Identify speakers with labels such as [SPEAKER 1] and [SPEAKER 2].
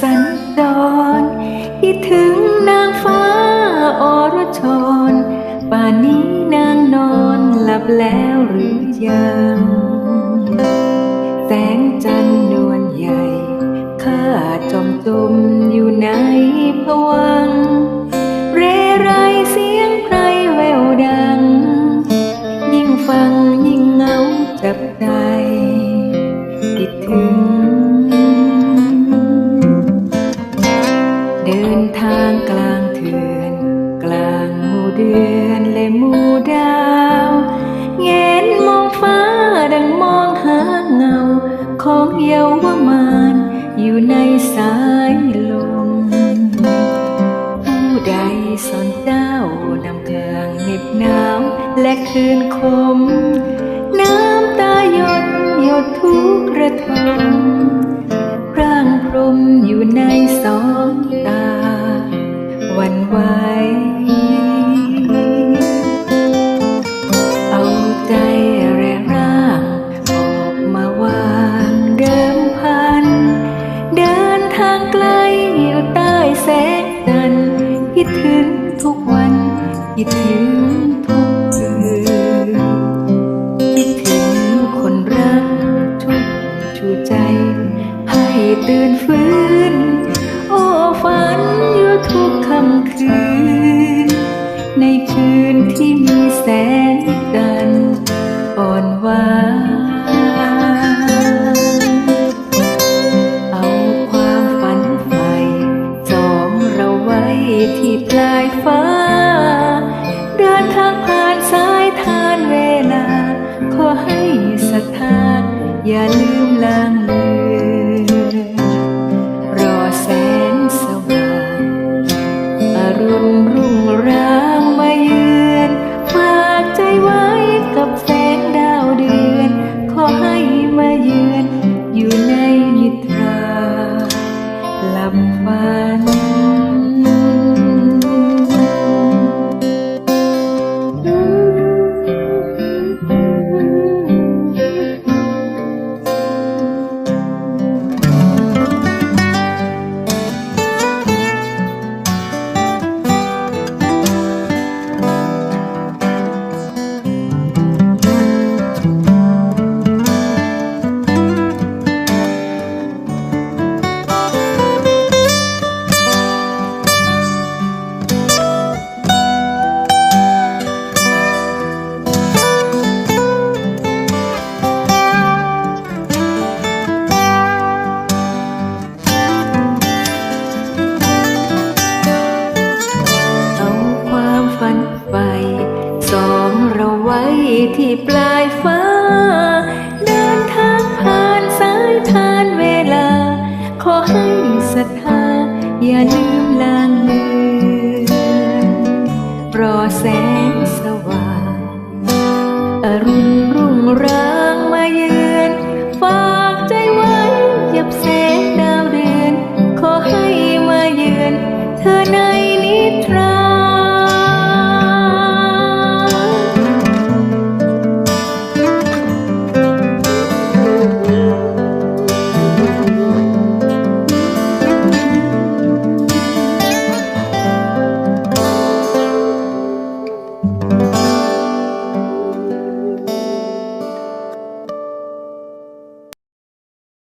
[SPEAKER 1] สัญจรคิดถึงนางฟ้าอรชร ป่านนี้นางนอนหลับแล้วหรือยัง แสงจันทร์นวลใหญ่ ข้าจอมจมอยู่ในผวัง เรไรเสียงไพรแววดัง ยิ่งฟังยิ่งเงาจับใจ ของเยาวมานอยู่ในสายลม ผู้ใดสอนเจ้านำเทืองหนิบนาวและคืนคม น้ำตาหยดหยดทุกระทมร่างพรมอยู่ในสอง คิด ไว้กับแสงดาวเดือน ขอให้มาเยือนอยู่ในนิทราหลับฝัน ที่ปลายฟ้า เดินทางผ่านสายผ่านเวลา ขอให้ศรัทธาอย่าลืมลางเลือนรอแสงสว่างอรุณรุ่งร้างมาเยือน ฝากใจไว้ยับแสงดาวเดือน ขอให้มาเยือน เธอใน